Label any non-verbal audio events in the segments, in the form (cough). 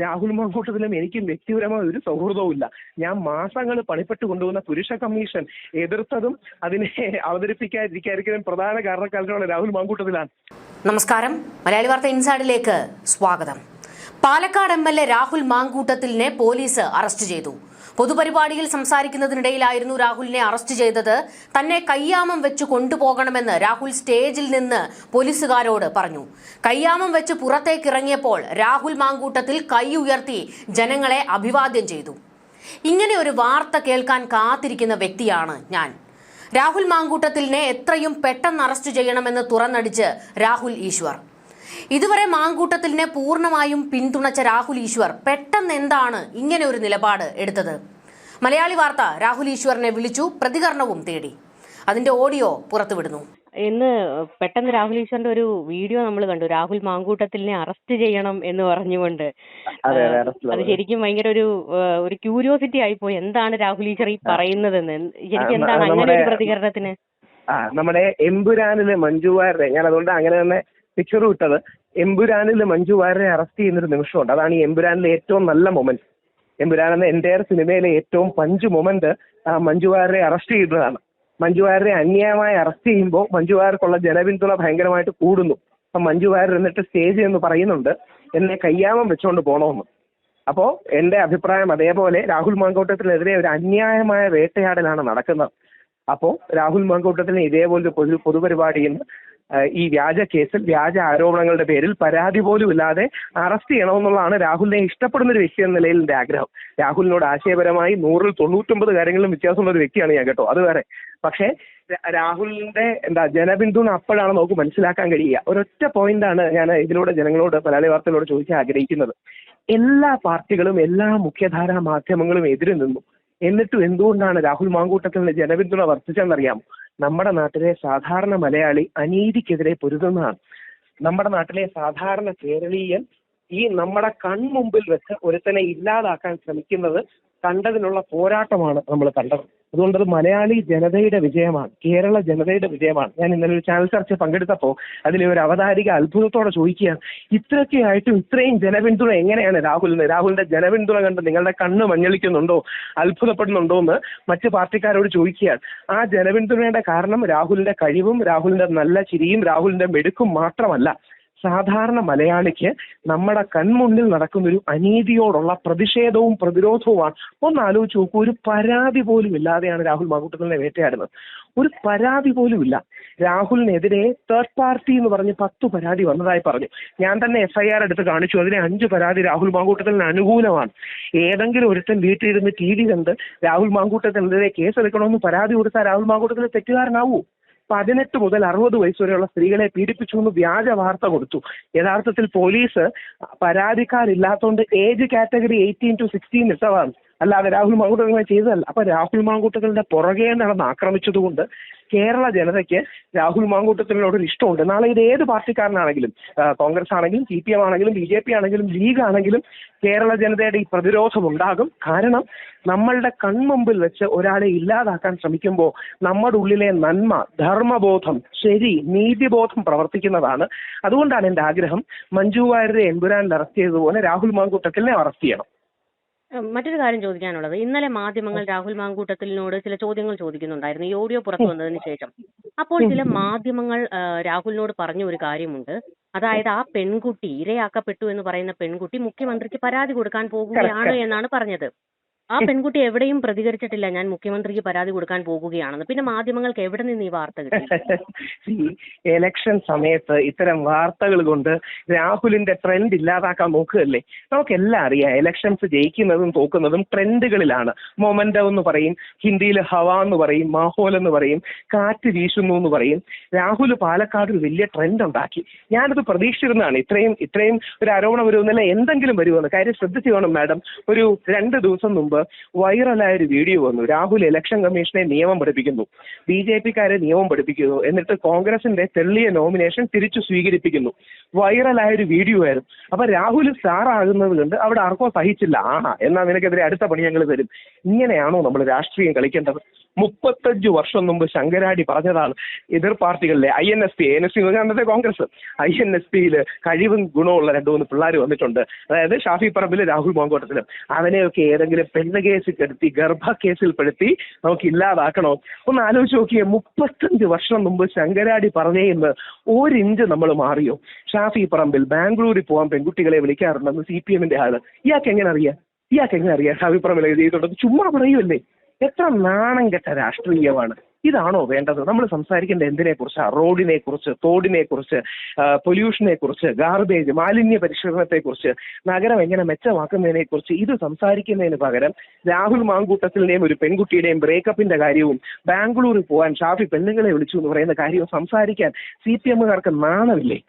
രാഹുൽ മാങ്കൂട്ടത്തിലും എനിക്കും വ്യക്തിപരമായ ഒരു സൗഹൃദവും ഇല്ല ഞാൻ മാസങ്ങൾ പണിപ്പെട്ട് കൊണ്ടുവന്ന പുരുഷ കമ്മീഷൻ എതിർത്തതും അതിനെ അവതരിപ്പിക്കാതിരിക്കാതിരിക്കാനും പ്രധാന കാരണക്കാരനാണ് രാഹുൽ മാങ്കൂട്ടത്തിലാണ്. നമസ്കാരം. മലയാളി വാർത്ത ഇൻസൈഡിലേക്ക് സ്വാഗതം. Palakkad M L A Rahul മാങ്കൂട്ടത്തിലിനെ police arrest ചെയ്തു. പൊതുപരിപാടിയിൽ സംസാരിക്കുന്നതിനിടയിലായിരുന്നു രാഹുലിനെ അറസ്റ്റ് ചെയ്തത്. തന്നെ കയ്യാമം വെച്ച് കൊണ്ടുപോകണമെന്ന് രാഹുൽ സ്റ്റേജിൽ നിന്ന് പോലീസുകാരോട് പറഞ്ഞു. കയ്യാമം വെച്ച് പുറത്തേക്കിറങ്ങിയപ്പോൾ രാഹുൽ മാങ്കൂട്ടത്തിൽ കൈ ഉയർത്തി ജനങ്ങളെ അഭിവാദ്യം ചെയ്തു. ഇങ്ങനെ ഒരു വാർത്ത കേൾക്കാൻ കാത്തിരിക്കുന്ന വ്യക്തിയാണ് ഞാൻ. രാഹുൽ മാങ്കൂട്ടത്തിലിനെ എത്രയും പെട്ടെന്ന് അറസ്റ്റ് ചെയ്യണമെന്ന് തുറന്നടിച്ച് രാഹുൽ ഈശ്വർ. ഇതുവരെ മാങ്കൂട്ടത്തിലിനെ പൂർണമായും പിന്തുണച്ച രാഹുൽ ഈശ്വർ പെട്ടെന്ന് എന്താണ് ഇങ്ങനെ ഒരു നിലപാട് എടുത്തത്? മലയാളി വാർത്ത രാഹുൽ ഈശ്വറിനെ വിളിച്ചു പ്രതികരണവും തേടി. അതിന്റെ ഓഡിയോ പുറത്തുവിടുന്നു. ഇന്ന് പെട്ടെന്ന് രാഹുൽ ഈശ്വറിന്റെ ഒരു വീഡിയോ നമ്മൾ കണ്ടു. രാഹുൽ മാങ്കൂട്ടത്തിലിനെ അറസ്റ്റ് ചെയ്യണം എന്ന് പറഞ്ഞുകൊണ്ട്. അതെ, ശരിക്കും ഭയങ്കര ഒരു ഒരു ക്യൂരിയോസിറ്റി ആയിപ്പോയി എന്താണ് രാഹുൽ ഈശ്വർ ഈ പറയുന്നതെന്ന്? ശരിക്കും എന്താണ് അങ്ങനെ ഒരു പ്രതികരണത്തിന്? ആ നമ്മുടെ എമ്പുരാനിലെ മഞ്ജു വാര്യരെ ഞാൻ അതുകൊണ്ട് അങ്ങനെ തന്നെ പിക്ചർ വിട്ടത് എമ്പുരാനിൽ മഞ്ജു വാര്യരെ അറസ്റ്റ് ചെയ്യുന്നൊരു നിമിഷമുണ്ട്. അതാണ് ഈ എമ്പുരാനിലെ ഏറ്റവും നല്ല മൊമെന്റ് എമ്പുരാൻ എന്ന എന്റയർ സിനിമയിലെ ഏറ്റവും പഞ്ച് മൊമെന്റ് മഞ്ജു വാര്യരെ അറസ്റ്റ് ചെയ്യുന്നതാണ് മഞ്ജു വാര്യരെ അന്യായമായി അറസ്റ്റ് ചെയ്യുമ്പോൾ മഞ്ജു വാര്യർക്കുള്ള ജനപിന്തുണ ഭയങ്കരമായിട്ട് കൂടുന്നു. അപ്പൊ മഞ്ജു വാര്യർ എന്നിട്ട് സ്റ്റേജ് എന്ന് പറയുന്നുണ്ട്. എന്നെ കയ്യാമം വെച്ചുകൊണ്ട് പോകണമെന്ന് അപ്പോ എന്റെ അഭിപ്രായം അതേപോലെ രാഹുൽ മാങ്കോട്ടത്തിനെതിരെ ഒരു അന്യായമായ വേട്ടയാടലാണ് നടക്കുന്നത്. അപ്പോ രാഹുൽ മാങ്കോട്ടത്തിന് ഇതേപോലെ പൊതു പൊതുപരിപാടിയിൽ നിന്ന് ഈ വ്യാജ കേസിൽ വ്യാജ ആരോപണങ്ങളുടെ പേരിൽ പരാതി പോലും ഇല്ലാതെ അറസ്റ്റ് ചെയ്യണമെന്നുള്ളതാണ് രാഹുലിനെ ഇഷ്ടപ്പെടുന്ന ഒരു വ്യക്തി എന്ന നിലയിൽ എന്റെ ആഗ്രഹം. രാഹുലിനോട് ആശയപരമായി നൂറിൽ തൊണ്ണൂറ്റൊമ്പത് കാര്യങ്ങളിലും വ്യത്യാസമുള്ള ഒരു വ്യക്തിയാണ് ഞാൻ കേട്ടോ. അത് വേറെ. പക്ഷേ രാഹുലിന്റെ എന്താ ജനബിന്ദുന്ന് അപ്പോഴാണ് നമുക്ക് മനസ്സിലാക്കാൻ കഴിയുക. ഒരൊറ്റ പോയിന്റാണ് ഞാൻ ഇതിലൂടെ ജനങ്ങളോട് മലയാളി വാർത്തകളോട് ചോദിക്കാൻ ആഗ്രഹിക്കുന്നത്. എല്ലാ പാർട്ടികളും എല്ലാ മുഖ്യധാരാ മാധ്യമങ്ങളും എതിരെ നിന്നു. എന്നിട്ടും എന്തുകൊണ്ടാണ് രാഹുൽ മാങ്കൂട്ടത്തിന് ജനപിന്തുണ വർദ്ധിച്ചെന്നറിയാമോ നമ്മുടെ നാട്ടിലെ സാധാരണ മലയാളി അനീതിക്കെതിരെ പൊരുതുന്നതാണ്. നമ്മുടെ നാട്ടിലെ സാധാരണ കേരളീയൻ ഈ നമ്മുടെ കൺമുമ്പിൽ വെച്ച് ഒരുത്തനെ ഇല്ലാതാക്കാൻ ശ്രമിക്കുന്നത് കണ്ടതിനുള്ള പോരാട്ടമാണ് നമ്മൾ കണ്ടത്. അതുകൊണ്ട് അത് മലയാളി ജനതയുടെ വിജയമാണ് കേരള ജനതയുടെ വിജയമാണ്. ഞാൻ ഇന്നലെ ഒരു ചാനൽ ചർച്ച പങ്കെടുത്തപ്പോൾ അതിലെ ഒരു അവതാരിക അത്ഭുതത്തോടെ ചോദിക്കുകയാണ് ഇത്രയൊക്കെ ആയിട്ടും ഇത്രയും ജനപിന്തുണ എങ്ങനെയാണ് രാഹുലിന്? രാഹുലിന്റെ ജനപിന്തുണ കണ്ട് നിങ്ങളുടെ കണ്ണ് മഞ്ഞളിക്കുന്നുണ്ടോ? അത്ഭുതപ്പെടുന്നുണ്ടോ എന്ന് മറ്റു പാർട്ടിക്കാരോട് ചോദിക്കുകയാണ്. ആ ജനപിന്തുണയുടെ കാരണം രാഹുലിന്റെ കഴിവും രാഹുലിന്റെ നല്ല ചിരിയും രാഹുലിന്റെ മെടുക്കും മാത്രമല്ല. സാധാരണ മലയാളിക്ക് നമ്മുടെ കൺമുന്നിൽ നടക്കുന്ന ഒരു അനീതിയോടുള്ള പ്രതിഷേധവും പ്രതിരോധവുമാണ്. ഒന്ന് ആലോചിച്ച് നോക്കൂ ഒരു പരാതി പോലും ഇല്ലാതെയാണ് രാഹുൽ മാങ്കൂട്ടത്തിനെ വേട്ടയാടുന്നത്. ഒരു പരാതി പോലും ഇല്ല. രാഹുലിനെതിരെ തേർഡ് പാർട്ടി എന്ന് പറഞ്ഞ് പത്ത് പരാതി വന്നതായി പറഞ്ഞു. ഞാൻ തന്നെ എഫ്ഐആർ എടുത്ത് കാണിച്ചു. അതിലെ അഞ്ച് പരാതി രാഹുൽ മാങ്കൂട്ടത്തിന് അനുകൂലമാണ്. ഏതെങ്കിലും ഒരുത്തൻ വീട്ടിലിരുന്ന് ടി വി കണ്ട് രാഹുൽ മാങ്കൂട്ടത്തിനെതിരെ കേസെടുക്കണമെന്ന് പരാതി കൊടുത്താൽ രാഹുൽ മാങ്കൂട്ടത്തിന് തെറ്റുകാരനാവൂ. പതിനെട്ട് മുതൽ അറുപത് വയസ്സ് വരെയുള്ള സ്ത്രീകളെ പീഡിപ്പിച്ചു എന്ന് വ്യാജ വാർത്ത കൊടുത്തു. യഥാർത്ഥത്തിൽ police പരാതിക്കാരില്ലാത്തതുകൊണ്ട് age category eighteen to sixteen ഇട്ടതാണ്. അല്ലാതെ രാഹുൽ മാങ്കൂട്ടങ്ങൾ ചെയ്തതല്ല. അപ്പൊ രാഹുൽ മാങ്കൂട്ടങ്ങളുടെ പുറകെ നടന്ന് ആക്രമിച്ചതുകൊണ്ട് കേരള ജനതയ്ക്ക് രാഹുൽ മാങ്കൂട്ടത്തിനോട് ഒരു ഇഷ്ടമുണ്ട്. നാളെ ഇത് ഏത് പാർട്ടിക്കാരനാണെങ്കിലും കോൺഗ്രസ് ആണെങ്കിലും സി പി എം ആണെങ്കിലും ബി ജെ പി ആണെങ്കിലും ലീഗ് ആണെങ്കിലും കേരള ജനതയുടെ ഈ പ്രതിരോധം ഉണ്ടാകും. കാരണം നമ്മളുടെ കൺമുമ്പിൽ വെച്ച് ഒരാളെ ഇല്ലാതാക്കാൻ ശ്രമിക്കുമ്പോൾ നമ്മുടെ ഉള്ളിലെ നന്മ ധർമ്മബോധം ശരി നീതിബോധം പ്രവർത്തിക്കുന്നതാണ്. അതുകൊണ്ടാണ് എന്റെ ആഗ്രഹം മഞ്ജു വാര്യരെ എമ്പുരാനിൽ അറസ്റ്റ് ചെയ്തതുപോലെ രാഹുൽ മാങ്കൂട്ടത്തിനെ അറസ്റ്റ് ചെയ്യണം. മറ്റൊരു കാര്യം ചോദിക്കാനുള്ളത്. ഇന്നലെ മാധ്യമങ്ങൾ രാഹുൽ മാങ്കൂട്ടത്തിലിനോട് ചില ചോദ്യങ്ങൾ ചോദിക്കുന്നുണ്ടായിരുന്നു ഈ ഓഡിയോ പുറത്തു വന്നതിന് ശേഷം. അപ്പോൾ ചില മാധ്യമങ്ങൾ രാഹുലിനോട് പറഞ്ഞ ഒരു കാര്യമുണ്ട്. അതായത് ആ പെൺകുട്ടി ഇരയാക്കപ്പെട്ടു എന്ന് പറയുന്ന പെൺകുട്ടി മുഖ്യമന്ത്രിക്ക് പരാതി കൊടുക്കാൻ പോകുകയാണ് എന്നാണ് പറഞ്ഞത്. ആ പെൺകുട്ടി എവിടെയും പ്രതികരിച്ചിട്ടില്ല. ഞാൻ മുഖ്യമന്ത്രിക്ക് പരാതി കൊടുക്കാൻ പോകുകയാണെന്ന്. പിന്നെ മാധ്യമങ്ങൾക്ക് എവിടെ നിന്ന് ഈ വാർത്ത കിട്ടി? (laughs) എലക്ഷൻ സമയത്ത് ഇത്തരം വാർത്തകൾ കൊണ്ട് രാഹുലിന്റെ ട്രെൻഡ് ഇല്ലാതാക്കാൻ നോക്കുകയല്ലേ? നമുക്കെല്ലാം അറിയാം. എലക്ഷൻസ് ജയിക്കുന്നതും തോക്കുന്നതും ട്രെൻഡുകളിലാണ്. മൊമെന്റം എന്ന് പറയും ഹിന്ദിയിൽ ഹവ എന്ന് പറയും മാഹോൽ എന്ന് പറയും കാറ്റ് വീശുന്നു എന്ന് പറയും. രാഹുൽ പാലക്കാട് ഒരു വലിയ ട്രെൻഡ് ഉണ്ടാക്കി. ഞാനത് പ്രതീക്ഷിച്ചിരുന്നതാണ്. ഇത്രയും ഇത്രയും ഒരു ആരോപണം വരുമെന്നല്ല എന്തെങ്കിലും വരുമെന്ന്. കാര്യം ശ്രദ്ധിച്ചു വേണം മാഡം. ഒരു രണ്ട് ദിവസം മുമ്പ് മുമ്പ് വൈറലായ ഒരു വീഡിയോ വന്നു. രാഹുൽ ഇലക്ഷൻ കമ്മീഷനെ നിയമം പഠിപ്പിക്കുന്നു. ബി ജെ പിക്കാരെ നിയമം പഠിപ്പിക്കുന്നു. എന്നിട്ട് കോൺഗ്രസിന്റെ തെള്ളിയ നോമിനേഷൻ തിരിച്ചു സ്വീകരിപ്പിക്കുന്നു. വൈറലായ ഒരു വീഡിയോ ആയിരുന്നു. അപ്പൊ രാഹുൽ സ്റ്റാറാകുന്നത് കൊണ്ട് അവിടെ ആർക്കോ സഹിച്ചില്ല. ആഹാ എന്നാ നിനക്കെതിരെ അടുത്ത പണി ഞങ്ങൾ തരും. ഇങ്ങനെയാണോ നമ്മൾ രാഷ്ട്രീയം കളിക്കേണ്ടത്? മുപ്പത്തഞ്ച് വർഷം മുമ്പ് ശങ്കരാടി പറഞ്ഞതാണ് എതിർ പാർട്ടികളിലെ I N S P. N S P അന്നത്തെ കോൺഗ്രസ്. ഐ എൻ എസ് പിയിൽ കഴിവും ഗുണമുള്ള രണ്ടു മൂന്ന് പിള്ളേർ വന്നിട്ടുണ്ട്. അതായത് ഷാഫി പറമ്പിൽ രാഹുൽ മോങ്കോട്ടത്തിലും. അവനെയൊക്കെ ഏതെങ്കിലും പെണ്ണ് കേസിൽ പെടുത്തി ഗർഭ കേസിൽ പെടുത്തി നമുക്ക് ഇല്ലാതാക്കണോ. ഒന്ന് ആലോചിച്ച് നോക്കിയേ മുപ്പത്തഞ്ച് വർഷം മുമ്പ് ശങ്കരാടി പറഞ്ഞേന്ന് ഒരിഞ്ച് നമ്മൾ മാറിയോ. ഷാഫി പറമ്പിൽ ബാംഗ്ലൂരിൽ പോകാൻ പെൺകുട്ടികളെ വിളിക്കാറുണ്ടെന്ന് സി പി എമ്മിന്റെ ആൾ. ഇയാൾക്ക് എങ്ങനെ അറിയാം? ഇയാൾക്ക് എങ്ങനെ അറിയാം? ഷാഫി പറമ്പിൽ എഴുതിയിട്ടുണ്ടെന്ന് ചുമ്മാ പറയുമല്ലേ എത്ര നാണം കെട്ട രാഷ്ട്രീയമാണ്. ഇതാണോ വേണ്ടത്? നമ്മൾ സംസാരിക്കേണ്ട എന്തിനെ കുറിച്ച് റോഡിനെ കുറിച്ച് തോടിനെ കുറിച്ച് പൊല്യൂഷനെ കുറിച്ച് ഗാർബേജ് മാലിന്യ പരിഷ്കരണത്തെ കുറിച്ച് നഗരം എങ്ങനെ മെച്ചമാക്കുന്നതിനെ കുറിച്ച് ഇത് സംസാരിക്കുന്നതിന് പകരം രാഹുൽ മാങ്കൂട്ടത്തിന്റെയും ഒരു പെൺകുട്ടിയുടെയും ബ്രേക്കപ്പിന്റെ കാര്യവും ബാംഗ്ലൂരിൽ പോകാൻ ഷാഫി പെണ്ണുങ്ങളെ വിളിച്ചു എന്ന് പറയുന്ന കാര്യവും സംസാരിക്കാൻ സി പി എമ്മുകാർക്ക് നാണമില്ലേ?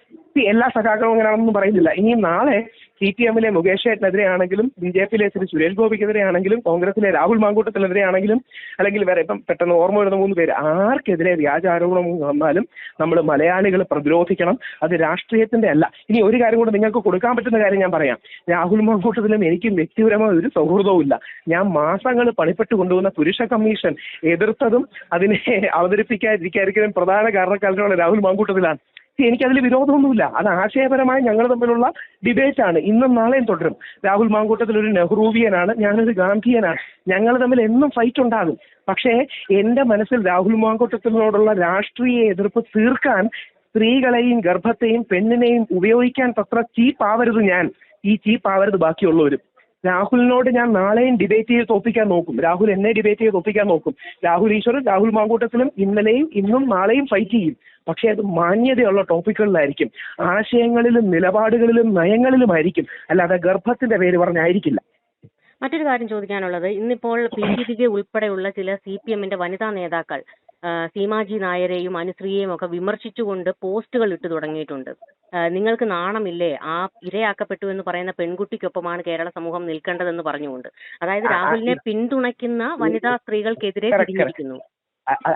എല്ലാ സഖാക്കളും അങ്ങനെയാണെന്നും പറയുന്നില്ല. ഇനിയും നാളെ സി പി എമ്മിലെ മുകേഷ് ഏട്ടനെതിരെയാണെങ്കിലും ബി ജെ പിയിലെ ശ്രീ സുരേഷ് ഗോപിക്കെതിരെയാണെങ്കിലും കോൺഗ്രസിലെ രാഹുൽ മാങ്കൂട്ടത്തിനെതിരെയാണെങ്കിലും അല്ലെങ്കിൽ വേറെ ഇപ്പം പെട്ടെന്ന് ഓർമ്മ വരുന്ന മൂന്ന് പേര് ആർക്കെതിരെ വ്യാജാരോപണം വന്നാലും നമ്മൾ മലയാളികൾ പ്രതിരോധിക്കണം. അത് രാഷ്ട്രീയത്തിന്റെ അല്ല. ഇനി ഒരു കാര്യം കൂടെ നിങ്ങൾക്ക് കൊടുക്കാൻ പറ്റുന്ന കാര്യം ഞാൻ പറയാം. രാഹുൽ മാങ്കൂട്ടത്തിലും എനിക്ക് വ്യക്തിപരമായ ഒരു സൗഹൃദവും ഇല്ല. ഞാൻ മാസങ്ങൾ പണിപ്പെട്ട് കൊണ്ടുവന്ന പുരുഷ കമ്മീഷൻ എതിർത്തതും അതിനെ അവതരിപ്പിക്കാതിരിക്കാതിരിക്കലും പ്രധാന കാരണക്കാരനാണ് രാഹുൽ മാങ്കൂട്ടത്തിലാണ്. എനിക്കതിൽ വിരോധമൊന്നുമില്ല. അത് ആശയപരമായി ഞങ്ങൾ തമ്മിലുള്ള ഡിബേറ്റ് ആണ് ഇന്നും നാളെയും തുടരും. രാഹുൽ മാങ്കൂട്ടത്തിൽ ഒരു നെഹ്റൂവിയനാണ്. ഞാനൊരു ഗാന്ധിയനാണ്. ഞങ്ങൾ തമ്മിൽ എന്നും ഫൈറ്റ് ഉണ്ടാകും. പക്ഷേ എന്റെ മനസ്സിൽ രാഹുൽ മാങ്കൂട്ടത്തിനോടുള്ള രാഷ്ട്രീയ എതിർപ്പ് തീർക്കാൻ സ്ത്രീകളെയും ഗർഭത്തെയും പെണ്ണിനെയും ഉപയോഗിക്കാൻ തത്ര ചീപ്പ് ആവരുത് ഞാൻ. ഈ ചീപ്പ് ആവരുത് ബാക്കിയുള്ളവരും. രാഹുലിനോട് ഞാൻ നാളെയും ഡിബേറ്റ് ചെയ്ത് തോപ്പിക്കാൻ നോക്കും. രാഹുൽ എന്നെ ഡിബേറ്റ് ചെയ്ത് തോപ്പിക്കാൻ നോക്കും. രാഹുൽ ഈശ്വരൻ രാഹുൽ മാങ്കൂട്ടത്തിലും ഇന്നലെയും ഇന്നും നാളെയും ഫൈറ്റ് ചെയ്യും. പക്ഷേ അത് മാന്യതയുള്ള ടോപ്പിക്കുകളിലായിരിക്കും ആശയങ്ങളിലും നിലപാടുകളിലും നയങ്ങളിലും ആയിരിക്കും അല്ലാതെ ഗർഭത്തിന്റെ പേര് പറഞ്ഞായിരിക്കില്ല. മറ്റൊരു കാര്യം ചോദിക്കാനുള്ളത്. ഇന്നിപ്പോൾ പി ഡി ഉൾപ്പെടെയുള്ള ചില സി പി എമ്മിന്റെ വനിതാ നേതാക്കൾ സീമാജി നായരെയും അനുശ്രീയെയും ഒക്കെ വിമർശിച്ചുകൊണ്ട് പോസ്റ്റുകൾ ഇട്ടു തുടങ്ങിയിട്ടുണ്ട്. നിങ്ങൾക്ക് നാണമില്ലേ? ആ ഇരയാക്കപ്പെട്ടു എന്ന് പറയുന്ന പെൺകുട്ടിക്കൊപ്പമാണ് കേരള സമൂഹം നിൽക്കേണ്ടതെന്ന് പറഞ്ഞുകൊണ്ട്. അതായത് രാഹുലിനെ പിന്തുണയ്ക്കുന്ന വനിതാ സ്ത്രീകൾക്കെതിരെ തിരിഞ്ഞിരിക്കുന്നു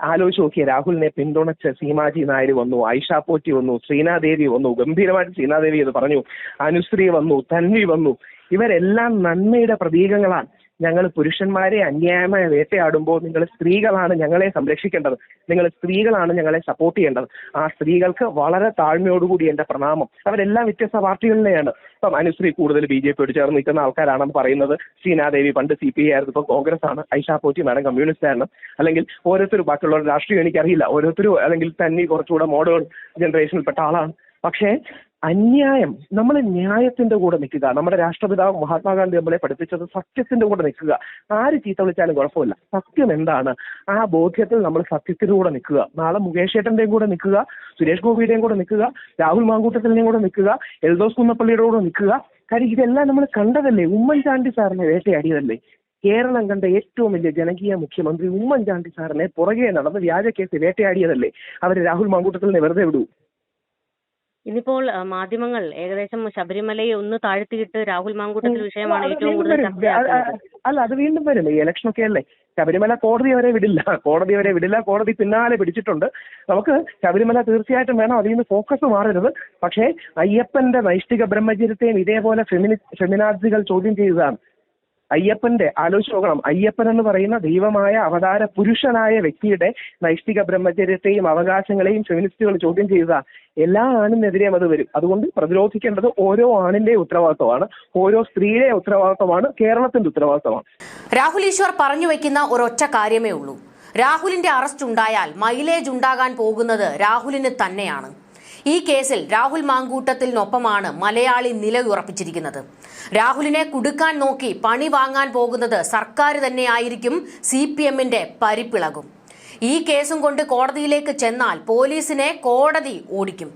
ആലോചിച്ച് നോക്കിയ രാഹുലിനെ പിന്തുണച്ച് സീമാജി നായർ വന്നു ഐഷ പോറ്റി വന്നു ശ്രീനാദേവി വന്നു ഗംഭീരമായിട്ട് ശ്രീനാദേവി എന്ന് പറഞ്ഞു അനുശ്രീ വന്നു തൻവി വന്നു. ഇവരെല്ലാം നന്മയുടെ പ്രതീകങ്ങളാണ്. ഞങ്ങൾ പുരുഷന്മാരെ അന്യായമായ വേട്ടയാടുമ്പോൾ നിങ്ങൾ സ്ത്രീകളാണ് ഞങ്ങളെ സംരക്ഷിക്കേണ്ടത്. നിങ്ങൾ സ്ത്രീകളാണ് ഞങ്ങളെ സപ്പോർട്ട് ചെയ്യേണ്ടത്. ആ സ്ത്രീകൾക്ക് വളരെ താഴ്മയോടുകൂടി എന്റെ പ്രണാമം. അവരെല്ലാം വ്യത്യസ്ത പാർട്ടികളിലെയാണ്. ഇപ്പം അനുശ്രീ കൂടുതൽ ബി ജെ പിയോട് ചേർന്ന് നിൽക്കുന്ന ആൾക്കാരാണെന്ന് പറയുന്നത് ശ്രീനാദേവി പണ്ട് സി പി ഐ ആയിരുന്നു. ഇപ്പം കോൺഗ്രസ് ആണ് ഐഷാ പോറ്റി മാഡം കമ്മ്യൂണിസ്റ്റ് ആണ്. അല്ലെങ്കിൽ ഓരോരുത്തരും ബാക്കിയുള്ളവരുടെ രാഷ്ട്രീയം എനിക്കറിയില്ല. ഓരോരുത്തരും അല്ലെങ്കിൽ തന്നെ കുറച്ചുകൂടെ മോഡേൺ ജനറേഷനിൽപ്പെട്ട ആളാണ്. പക്ഷേ അന്യായം നമ്മൾ ന്യായത്തിന്റെ കൂടെ നിൽക്കുക. നമ്മുടെ രാഷ്ട്രപിതാവ് മഹാത്മാഗാന്ധി നമ്മളെ പഠിപ്പിച്ചത് സത്യത്തിന്റെ കൂടെ നിൽക്കുക. ആര് ചീത്ത വിളിച്ചാലും കുഴപ്പമില്ല. സത്യം എന്താണ്? ആ ബോധ്യത്തിൽ നമ്മൾ സത്യത്തിന്റെ കൂടെ നിൽക്കുക. നാളെ മുകേഷ് ഏട്ടന്റെയും കൂടെ നിൽക്കുക സുരേഷ് ഗോപിയുടെയും കൂടെ നിൽക്കുക രാഹുൽ മാങ്കൂട്ടത്തിന്റെയും കൂടെ നിൽക്കുക എൽദോസ് കുന്നപ്പള്ളിയുടെ കൂടെ നിൽക്കുക. കാര്യം ഇതെല്ലാം നമ്മൾ കണ്ടതല്ലേ? ഉമ്മൻചാണ്ടി സാറിനെ വേട്ടയാടിയതല്ലേ? കേരളം കണ്ട ഏറ്റവും വലിയ ജനകീയ മുഖ്യമന്ത്രി ഉമ്മൻചാണ്ടി സാറിനെ പുറകെ നടന്ന് വ്യാജ കേസ് വേട്ടയാടിയതല്ലേ? അവർ രാഹുൽ മാങ്കൂട്ടത്തിനെ വെറുതെ വിടൂ. ഇന്നിപ്പോൾ മാധ്യമങ്ങൾ ഏകദേശം ശബരിമലയെ ഒന്ന് താഴ്ത്തിയിട്ട് രാഹുൽ മാങ്കൂട്ടത്തിൽ വിഷയമാണ് ഏറ്റവും കൂടുതൽ അല്ല അത് വീണ്ടും വരും ഈ ഇലക്ഷൻ ഒക്കെ അല്ലേ? ശബരിമല കോടതി അവരെ വിടില്ല. കോടതി അവരെ വിടില്ല. കോടതി പിന്നാലെ പിടിച്ചിട്ടുണ്ട്. നമുക്ക് ശബരിമല തീർച്ചയായിട്ടും വേണം അതിൽ നിന്ന് ഫോക്കസ് മാറരുത്. പക്ഷേ അയ്യപ്പന്റെ നൈഷ്ഠിക ബ്രഹ്മചര്യത്തെയും ഇതേപോലെ ഫെമിനി ഫെമിനാസികൾ ചോദ്യം ചെയ്തതാണ് അയ്യപ്പന്റെ ആലോചിച്ച് നോക്കണം അയ്യപ്പൻ എന്ന് പറയുന്ന ദൈവമായ അവതാര പുരുഷനായ വ്യക്തിയുടെ നൈഷ്ഠിക ബ്രഹ്മചര്യത്തെയും അവകാശങ്ങളെയും ഫെമിനിസ്റ്റുകൾ ചോദ്യം ചെയ്യുക. എല്ലാ ആണിനെതിരെയും അത് വരും. അതുകൊണ്ട് പ്രതിരോധിക്കേണ്ടത് ഓരോ ആണിന്റെ ഉത്തരവാദിത്തമാണ് ഓരോ സ്ത്രീയുടെ ഉത്തരവാദിത്തമാണ് കേരളത്തിന്റെ ഉത്തരവാദിത്തമാണ് രാഹുൽ ഈശ്വർ പറഞ്ഞു വെക്കുന്ന ഒരൊറ്റ കാര്യമേ ഉള്ളൂ. രാഹുലിന്റെ അറസ്റ്റ് ഉണ്ടായാൽ മൈലേജ് ഉണ്ടാകാൻ പോകുന്നത് രാഹുലിന് തന്നെയാണ്. ഈ കേസിൽ രാഹുൽ മാങ്കൂട്ടത്തിനൊപ്പമാണ് മലയാളി നിലയുറപ്പിച്ചിരിക്കുന്നത് രാഹുലിനെ കുടുക്കാൻ നോക്കി പണി വാങ്ങാൻ പോകുന്നത് സർക്കാർ തന്നെയായിരിക്കും സി പി എമ്മിന്റെ പരിപ്പിളകും. ഈ കേസും കൊണ്ട് കോടതിയിലേക്ക് ചെന്നാൽ പോലീസിനെ കോടതി ഓടിക്കും.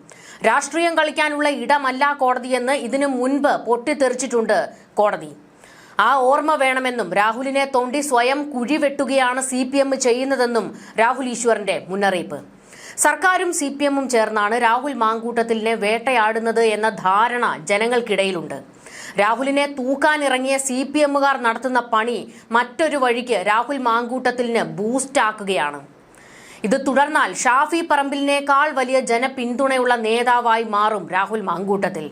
രാഷ്ട്രീയം കളിക്കാനുള്ള ഇടമല്ല കോടതിയെന്ന് ഇതിനു മുൻപ് പൊട്ടിത്തെറിച്ചിട്ടുണ്ട് കോടതി. ആ ഓർമ്മ വേണമെന്നും രാഹുലിനെ തോണ്ടി സ്വയം കുഴിവെട്ടുകയാണ് സി പി എം ചെയ്യുന്നതെന്നും രാഹുൽ ഈശ്വറിന്റെ മുന്നറിയിപ്പ്. സർക്കാരും സി പി എമ്മും ചേർന്നാണ് രാഹുൽ മാങ്കൂട്ടത്തിലിനെ വേട്ടയാടുന്നത് എന്ന ധാരണ ജനങ്ങൾക്കിടയിലുണ്ട്. രാഹുലിനെ തൂക്കാനിറങ്ങിയ സി പി എമ്മുകാർ നടത്തുന്ന പണി മറ്റൊരു വഴിക്ക് രാഹുൽ മാങ്കൂട്ടത്തിലിന് ബൂസ്റ്റാക്കുകയാണ്. ഇത് തുടർന്നാൽ ഷാഫി പറമ്പിലിനേക്കാൾ വലിയ ജനപിന്തുണയുള്ള നേതാവായി മാറും രാഹുൽ മാങ്കൂട്ടത്തിൽ.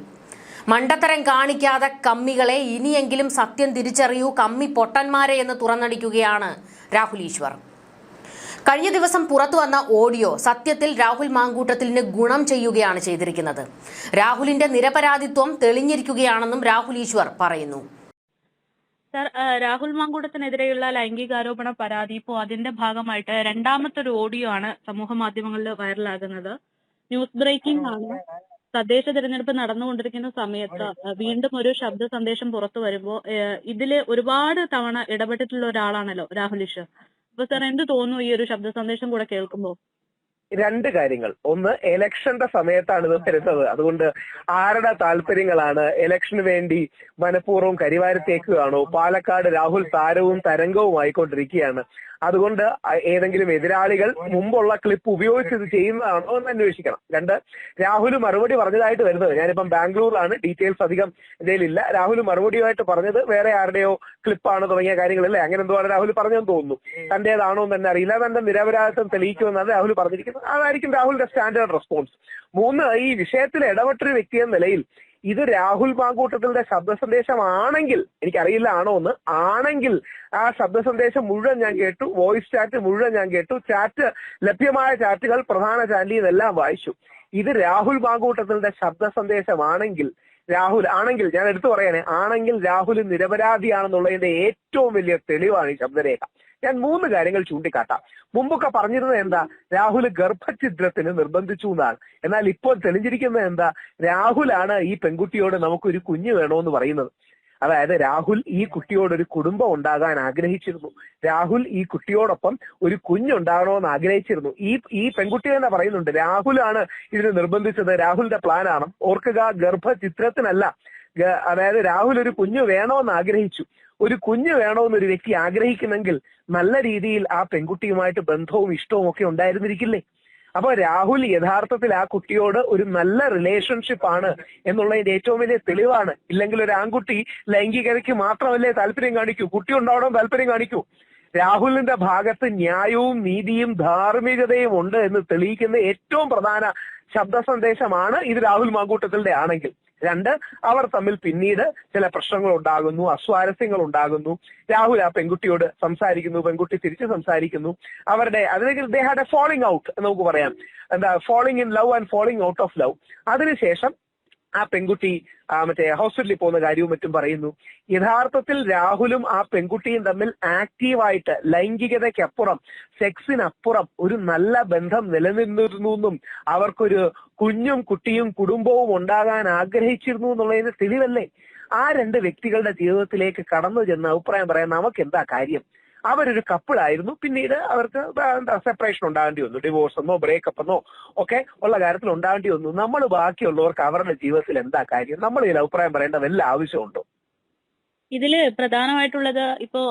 മണ്ടത്തരം കാണിക്കാതെ കമ്മികളെ ഇനിയെങ്കിലും സത്യം തിരിച്ചറിയൂ കമ്മി പൊട്ടന്മാരെ എന്ന് തുറന്നടിക്കുകയാണ് രാഹുൽ ഈശ്വർ. കഴിഞ്ഞ ദിവസം പുറത്തു വന്ന ഓഡിയോ സത്യത്തിൽ രാഹുൽ മാങ്കൂട്ടത്തിലിന് ഗുണം ചെയ്യുകയാണ് ചെയ്തിരിക്കുന്നത്. രാഹുലിന്റെ നിരപരാധിത്വം തെളിഞ്ഞിരിക്കുകയാണെന്നും രാഹുൽ ഈശ്വർ പറയുന്നു. സർ രാഹുൽ മാങ്കൂട്ടത്തിനെതിരെയുള്ള ലൈംഗികാരോപണ പരാതി ഇപ്പോൾ അതിന്റെ ഭാഗമായിട്ട് രണ്ടാമത്തെ ഒരു ഓഡിയോ ആണ് സമൂഹ മാധ്യമങ്ങളിൽ വൈറലാകുന്നത്. ന്യൂസ് ബ്രേക്കിംഗ് ആണ്. തദ്ദേശ തിരഞ്ഞെടുപ്പ് നടന്നുകൊണ്ടിരിക്കുന്ന സമയത്ത് വീണ്ടും ഒരു ശബ്ദ സന്ദേശം പുറത്തു വരുമ്പോൾ ഇതിൽ ഒരുപാട് തവണ ഇടപെട്ടിട്ടുള്ള ഒരാളാണല്ലോ രാഹുൽ ഈശ്വർ. അപ്പൊ സാർ എന്ത് തോന്നുന്നു ഈ ഒരു ശബ്ദ സന്ദേശം കൂടെ കേൾക്കുമ്പോൾ രണ്ട് കാര്യങ്ങൾ. ഒന്ന് ഇലക്ഷന്റെ സമയത്താണ് ഇത് വരുന്നത്. അതുകൊണ്ട് ആരുടെ താല്പര്യങ്ങളാണ്? ഇലക്ഷന് വേണ്ടി മനഃപൂർവം കരിവാരത്തേക്കുകയാണോ? പാലക്കാട് രാഹുൽ താരവും തരംഗവും ആയിക്കൊണ്ടിരിക്കുകയാണ് അതുകൊണ്ട് ഏതെങ്കിലും എതിരാളികൾ മുമ്പുള്ള ക്ലിപ്പ് ഉപയോഗിച്ച് ഇത് ചെയ്യുന്നതാണോ എന്ന് അന്വേഷിക്കണം. രണ്ട് രാഹുൽ മറുപടി പറഞ്ഞതായിട്ട് വരുന്നത്. ഞാനിപ്പം ബാംഗ്ലൂരിലാണ് ഡീറ്റെയിൽസ് അധികം ഇതിലില്ല. രാഹുൽ മറുപടിയുമായിട്ട് പറഞ്ഞത് വേറെ ആരുടെയോ ക്ലിപ്പാണ് തുടങ്ങിയ കാര്യങ്ങളല്ലേ? അങ്ങനെ എന്തുവാണ് രാഹുൽ പറഞ്ഞെന്ന് തോന്നുന്നു. തന്റേതാണോ എന്ന് തന്നെ അറിയില്ല. തന്റെ നിരപരാധിത്വം തെളിയിക്കുമെന്നാണ് രാഹുൽ പറഞ്ഞിരിക്കുന്നത്? അതായിരിക്കും രാഹുലിന്റെ സ്റ്റാൻഡേർഡ് റെസ്പോൺസ് മൂന്ന് ഈ വിഷയത്തിൽ ഇടപെട്ടൊരു വ്യക്തി എന്ന നിലയിൽ ഇത് രാഹുൽ മാങ്കൂട്ടത്തിന്റെ ശബ്ദ സന്ദേശമാണെങ്കിൽ എനിക്കറിയില്ല ആണോ എന്ന് ആണെങ്കിൽ ആ ശബ്ദ സന്ദേശം മുഴുവൻ ഞാൻ കേട്ടു വോയിസ് ചാറ്റ് മുഴുവൻ ഞാൻ കേട്ടു ചാറ്റ് ലഭ്യമായ ചാറ്റുകൾ പ്രധാന ചാനലിൽ നിന്നെല്ലാം വായിച്ചു. ഇത് രാഹുൽ മാങ്കൂട്ടത്തിന്റെ ശബ്ദ സന്ദേശമാണെങ്കിൽ രാഹുൽ ആണെങ്കിൽ ഞാൻ എടുത്തു പറയണേ ആണെങ്കിൽ രാഹുൽ നിരപരാധിയാണെന്നുള്ളതിന്റെ ഏറ്റവും വലിയ തെളിവാണ് ഈ ശബ്ദരേഖ. ഞാൻ മൂന്ന് കാര്യങ്ങൾ ചൂണ്ടിക്കാട്ടാം. മുമ്പൊക്കെ പറഞ്ഞിരുന്നത് എന്താ? രാഹുൽ ഗർഭഛിദ്രത്തിന് നിർബന്ധിച്ചു എന്നാണ്. എന്നാൽ ഇപ്പോൾ തെളിഞ്ഞിരിക്കുന്നത് എന്താ? രാഹുലാണ് ഈ പെൺകുട്ടിയോട് നമുക്കൊരു കുഞ്ഞ് വേണമെന്ന് പറയുന്നത്. അതായത് രാഹുൽ ഈ കുട്ടിയോട് ഒരു കുടുംബം ഉണ്ടാകാൻ ആഗ്രഹിച്ചിരുന്നു. രാഹുൽ ഈ കുട്ടിയോടൊപ്പം ഒരു കുഞ്ഞുണ്ടാകണമെന്ന് ആഗ്രഹിച്ചിരുന്നു. ഈ ഈ പെൺകുട്ടി തന്നെ പറയുന്നുണ്ട് രാഹുലാണ് ഇതിന് നിർബന്ധിച്ചത്. രാഹുലിന്റെ പ്ലാനാണ്. ഓർക്കുക ഗർഭചിത്രത്തിനല്ല അതായത് രാഹുൽ ഒരു കുഞ്ഞ് വേണമെന്ന് ആഗ്രഹിച്ചു. ഒരു കുഞ്ഞ് വേണമെന്ന് ഒരു വ്യക്തി ആഗ്രഹിക്കുന്നെങ്കിൽ നല്ല രീതിയിൽ ആ പെൺകുട്ടിയുമായിട്ട് ബന്ധവും ഇഷ്ടവും ഒക്കെ ഉണ്ടായിരുന്നിരിക്കില്ലേ? അപ്പൊ രാഹുൽ യഥാർത്ഥത്തിൽ ആ കുട്ടിയോട് ഒരു നല്ല റിലേഷൻഷിപ്പ് ആണ് എന്നുള്ളതിന്റെ ഏറ്റവും വലിയ തെളിവാണ്. ഇല്ലെങ്കിൽ ഒരു ആൺകുട്ടി ലൈംഗികതയ്ക്ക് മാത്രമല്ലേ താല്പര്യം കാണിക്കൂ. കുട്ടി ഉണ്ടാവണം താല്പര്യം കാണിക്കൂ. രാഹുലിന്റെ ഭാഗത്ത് ന്യായവും നീതിയും ധാർമ്മികതയും ഉണ്ട് എന്ന് തെളിയിക്കുന്ന ഏറ്റവും പ്രധാന ശബ്ദ സന്ദേശമാണ് ഇത് രാഹുൽ മാങ്കൂട്ടത്തിന്റെ ആണെങ്കിൽ. രണ്ട് അവർ തമ്മിൽ പിന്നീട് ചില പ്രശ്നങ്ങൾ ഉണ്ടാകുന്നു അസ്വാരസ്യങ്ങൾ ഉണ്ടാകുന്നു രാഹുൽ ആ പെൺകുട്ടിയോട് സംസാരിക്കുന്നു പെൺകുട്ടി തിരിച്ച് സംസാരിക്കുന്നു. അവരുടെ അല്ലെങ്കിൽ they had a falling out എന്ന് നമുക്ക് പറയാം. എന്താ falling in love and falling out of love അതിനുശേഷം ആ പെൺകുട്ടി മറ്റേ ഹോസ്പിറ്റലിൽ പോകുന്ന കാര്യവും മറ്റും പറയുന്നു. യഥാർത്ഥത്തിൽ രാഹുലും ആ പെൺകുട്ടിയും തമ്മിൽ ആക്റ്റീവായിട്ട് ലൈംഗികതയ്ക്കപ്പുറം സെക്സിനപ്പുറം ഒരു നല്ല ബന്ധം നിലനിന്നിരുന്നു എന്നും അവർക്കൊരു കുഞ്ഞും കുട്ടിയും കുടുംബവും ഉണ്ടാകാൻ ആഗ്രഹിച്ചിരുന്നു എന്നുള്ളതിന് തെളിവല്ലേ? ആ രണ്ട് വ്യക്തികളുടെ ജീവിതത്തിലേക്ക് കടന്നു ചെന്ന് അഭിപ്രായം പറയാൻ നമുക്ക് എന്താ കാര്യം? അവരൊരു കപ്പിളായിരുന്നു പിന്നീട് അവർക്ക് എന്താ സെപ്പറേഷൻ ഉണ്ടാകേണ്ടി വന്നു. ഡിവോഴ്സ് എന്നോ ബ്രേക്കപ്പ് എന്നോ ഒക്കെ ഉള്ള കാര്യത്തിൽ ഉണ്ടാകേണ്ടി വന്നു. നമ്മൾ ബാക്കിയുള്ളവർക്ക് അവരുടെ ജീവിതത്തിൽ എന്താ കാര്യം? നമ്മൾ ഇതിൽ അഭിപ്രായം പറയേണ്ട വല്ല ആവശ്യമുണ്ടോ? ഇതിൽ പ്രധാനമായിട്ടുള്ളത് ഇപ്പോ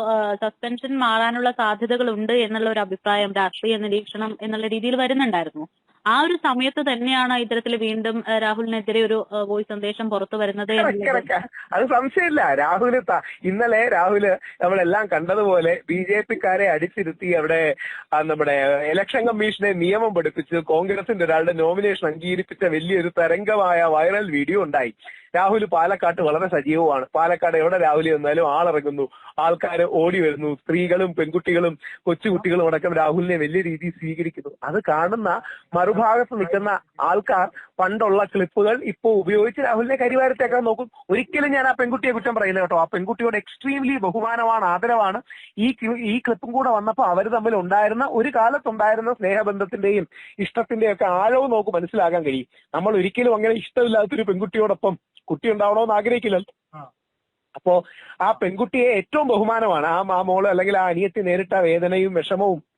സസ്പെൻഷൻ മാറാനുള്ള സാധ്യതകളുണ്ട് എന്നുള്ള ഒരു അഭിപ്രായം രാഷ്ട്രീയ നിരീക്ഷണം എന്നുള്ള രീതിയിൽ വരുന്നുണ്ടായിരുന്നു. ആ ഒരു സമയത്ത് തന്നെയാണ് ഇത്തരത്തിൽ വീണ്ടും രാഹുലിനെതിരെ ഒരു വോയിസ് സന്ദേശം പുറത്തു വരുന്നത്. അത് സംശയമില്ല രാഹുൽ ഇന്നലെ രാഹുൽ നമ്മളെല്ലാം കണ്ടതുപോലെ ബി ജെ പിക്കാരെ അടിച്ചിരുത്തി അവിടെ നമ്മുടെ ഇലക്ഷൻ കമ്മീഷനെ നിയമം പഠിപ്പിച്ച് കോൺഗ്രസിന്റെ ഒരാളുടെ നോമിനേഷൻ അംഗീകരിപ്പിച്ച വലിയൊരു തരംഗമായ വൈറൽ വീഡിയോ ഉണ്ടായി രാഹുൽ പാലക്കാട്ട് വളരെ സജീവമാണ്. പാലക്കാട് എവിടെ രാഹുൽ വന്നാലും ആളിറങ്ങുന്നു. ആൾക്കാർ ഓടി വരുന്നു. സ്ത്രീകളും പെൺകുട്ടികളും കൊച്ചുകുട്ടികളും അടക്കം രാഹുലിനെ വലിയ രീതിയിൽ സ്വീകരിക്കുന്നു. അത് കാണുന്ന മറുഭാഗത്ത് നിൽക്കുന്ന ആൾക്കാർ പണ്ടുള്ള ക്ലിപ്പുകൾ ഇപ്പോ ഉപയോഗിച്ച് രാഹുലിനെ കരിവാരത്തേക്കാൻ നോക്കും. ഒരിക്കലും ഞാൻ ആ പെൺകുട്ടിയെ കുറ്റം പറയില്ല കേട്ടോ. ആ പെൺകുട്ടിയോട് എക്സ്ട്രീംലി ബഹുമാനമാണ് ആദരവാണ്. ഈ ഈ ക്ലിപ്പും കൂടെ വന്നപ്പോൾ അവർ തമ്മിൽ ഉണ്ടായിരുന്ന ഒരു കാലത്തുണ്ടായിരുന്ന സ്നേഹബന്ധത്തിന്റെയും ഇഷ്ടത്തിന്റെയും ഒക്കെ ആഴവും നമുക്ക് മനസ്സിലാക്കാൻ കഴിയും. നമ്മൾ ഒരിക്കലും അങ്ങനെ ഇഷ്ടമില്ലാത്തൊരു പെൺകുട്ടിയോടൊപ്പം കുട്ടി ഉണ്ടാവണമെന്ന് ആഗ്രഹിക്കില്ലല്ലോ. അപ്പോ ആ പെൺകുട്ടിയെ ഏറ്റവും ബഹുമാനമാണ്. ആ ആ മോൾ അല്ലെങ്കിൽ ആ അനിയത്തി നേരിട്ട വേദനയും വിഷമവും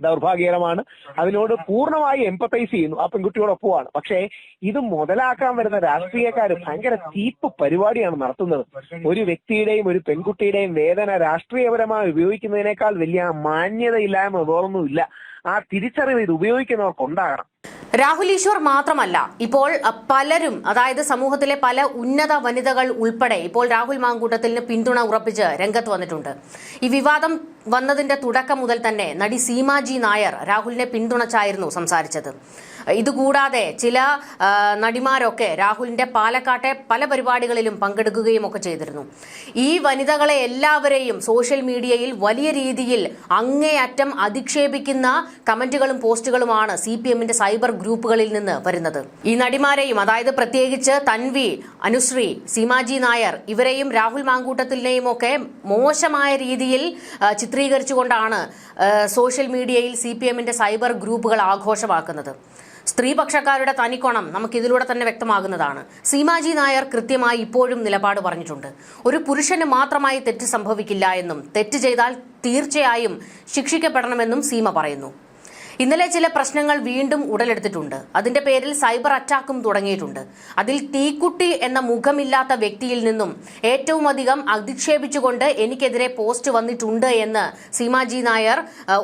ദൗർഭാഗ്യകരമാണ്. അതിനോട് പൂർണമായി എംപത്തൈസ് ചെയ്യുന്നു. ആ പെൺകുട്ടിയോടൊപ്പമാണ്. പക്ഷേ ഇത് മുതലാക്കാൻ വരുന്ന രാഷ്ട്രീയക്കാർ ഭയങ്കര ചീപ്പ് പരിപാടിയാണ് നടത്തുന്നത്. ഒരു വ്യക്തിയുടെയും ഒരു പെൺകുട്ടിയുടെയും വേദന രാഷ്ട്രീയപരമായി ഉപയോഗിക്കുന്നതിനേക്കാൾ വലിയ മാന്യതയില്ലായ്മ വേറൊന്നുമില്ല. ആ തിരിച്ചറിവ് ഇത് ഉപയോഗിക്കുന്നവർക്ക് ഉണ്ടാകണം. രാഹുൽ ഈശ്വർ മാത്രമല്ല ഇപ്പോൾ പലരും അതായത് സമൂഹത്തിലെ പല ഉന്നത വനിതകൾ ഉൾപ്പെടെ ഇപ്പോൾ രാഹുൽ മാങ്കൂട്ടത്തിന് പിന്തുണ ഉറപ്പിച്ച് രംഗത്ത് വന്നിട്ടുണ്ട്. ഈ വിവാദം വന്നതിന്റെ തുടക്കം മുതൽ തന്നെ നടി സീമാജി നായർ രാഹുലിനെ പിന്തുണച്ചായിരുന്നു സംസാരിച്ചത്. ഇതുകൂടാതെ ചില നടിമാരൊക്കെ രാഹുലിന്റെ പാലക്കാട്ടെ പല പരിപാടികളിലും പങ്കെടുക്കുകയും ഒക്കെ ചെയ്തിരുന്നു. ഈ വനിതകളെ എല്ലാവരെയും സോഷ്യൽ മീഡിയയിൽ വലിയ രീതിയിൽ അങ്ങേയറ്റം അധിക്ഷേപിക്കുന്ന കമന്റുകളും പോസ്റ്റുകളുമാണ് സി പി എമ്മിന്റെ സൈബർ ഗ്രൂപ്പുകളിൽ നിന്ന് വരുന്നത്. ഈ നടിമാരെയും അതായത് പ്രത്യേകിച്ച് തൻവി അനുശ്രീ സീമാജി നായർ ഇവരെയും രാഹുൽ മാങ്കൂട്ടത്തിനെയും ഒക്കെ മോശമായ രീതിയിൽ ചിത്രീകരിച്ചുകൊണ്ടാണ് സോഷ്യൽ മീഡിയയിൽ സി പി എമ്മിന്റെ സൈബർ ഗ്രൂപ്പുകൾ ആഘോഷമാക്കുന്നത്. സ്ത്രീപക്ഷക്കാരുടെ തനിക്കോണം നമുക്ക് ഇതിലൂടെ തന്നെ വ്യക്തമാകുന്നതാണ്. സീമാജി നായർ കൃത്യമായി ഇപ്പോഴും നിലപാട് പറഞ്ഞിട്ടുണ്ട്. ഒരു പുരുഷന് മാത്രമായി തെറ്റ് സംഭവിക്കില്ല എന്നും തെറ്റ് ചെയ്താൽ തീർച്ചയായും ശിക്ഷിക്കപ്പെടണമെന്നും സീമ പറയുന്നു. ഇന്നലെ ചില പ്രശ്നങ്ങൾ വീണ്ടും ഉടലെടുത്തിട്ടുണ്ട്. അതിന്റെ പേരിൽ സൈബർ അറ്റാക്കും തുടങ്ങിയിട്ടുണ്ട്. അതിൽ തീക്കുട്ടി എന്ന മുഖമില്ലാത്ത വ്യക്തിയിൽ നിന്നും ഏറ്റവും അധികം അധിക്ഷേപിച്ചുകൊണ്ട് എനിക്കെതിരെ പോസ്റ്റ് വന്നിട്ടുണ്ട് എന്ന് സീമാജി നായർ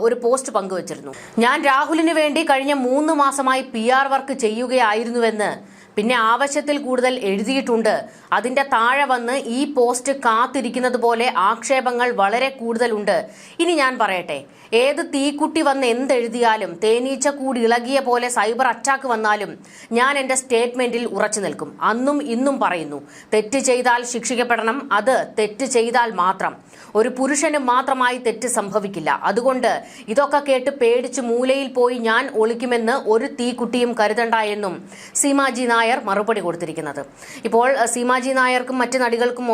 ഒരു പോസ്റ്റ് പങ്കുവച്ചിരുന്നു. ഞാൻ രാഹുലിന് വേണ്ടി കഴിഞ്ഞ മൂന്ന് മാസമായി പി ആർ വർക്ക് ചെയ്യുകയായിരുന്നുവെന്ന് പിന്നെ ആവശ്യത്തിൽ കൂടുതൽ എഴുതിയിട്ടുണ്ട്. അതിന്റെ താഴെ വന്ന് ഈ പോസ്റ്റ് കാത്തിരിക്കുന്നത് പോലെ ആക്ഷേപങ്ങൾ വളരെ കൂടുതലുണ്ട്. ഇനി ഞാൻ പറയട്ടെ ഏത് തീക്കുട്ടി വന്ന് എന്തെഴുതിയാലും തേനീച്ച കൂടി ഇളകിയ പോലെ സൈബർ അറ്റാക്ക് വന്നാലും ഞാൻ എന്റെ സ്റ്റേറ്റ്മെന്റിൽ ഉറച്ചു നിൽക്കും. അന്നും ഇന്നും പറയുന്നു തെറ്റ് ചെയ്താൽ ശിക്ഷിക്കപ്പെടണം അത് തെറ്റ് ചെയ്താൽ മാത്രം. ഒരു പുരുഷന് മാത്രമായി തെറ്റ് സംഭവിക്കില്ല. അതുകൊണ്ട് ഇതൊക്കെ കേട്ട് പേടിച്ച് മൂലയിൽ പോയി ഞാൻ ഒളിക്കുമെന്ന് ഒരു തീക്കുട്ടിയും കരുതണ്ട എന്നും സീമാജി നായർ മറുപടി കൊടുത്തിരിക്കുന്നത്. ഇപ്പോൾ സീമാജി നായർക്കും മറ്റ് നടികൾക്കും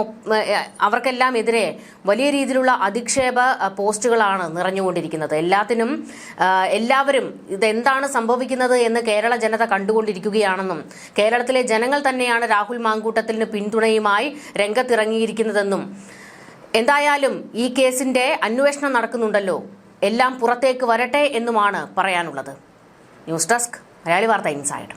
അവർക്കെല്ലാം എതിരെ വലിയ രീതിയിലുള്ള അധിക്ഷേപ പോസ്റ്റുകളാണ് നിറഞ്ഞുകൊണ്ടിരിക്കുന്നത്. എല്ലാത്തിനും എല്ലാവരും ഇതെന്താണ് സംഭവിക്കുന്നത് എന്ന് കേരള ജനത കണ്ടുകൊണ്ടിരിക്കുകയാണെന്നും കേരളത്തിലെ ജനങ്ങൾ തന്നെയാണ് രാഹുൽ മാങ്കൂട്ടത്തിന് പിന്തുണയുമായി രംഗത്തിറങ്ങിയിരിക്കുന്നതെന്നും. എന്തായാലും ഈ കേസിന്റെ അന്വേഷണം നടക്കുന്നുണ്ടല്ലോ. എല്ലാം പുറത്തേക്ക് വരട്ടെ എന്നുമാണ് പറയാനുള്ളത്. ന്യൂസ് ഡെസ്ക് മലയാളി വാർത്ത ഇൻസൈഡ്.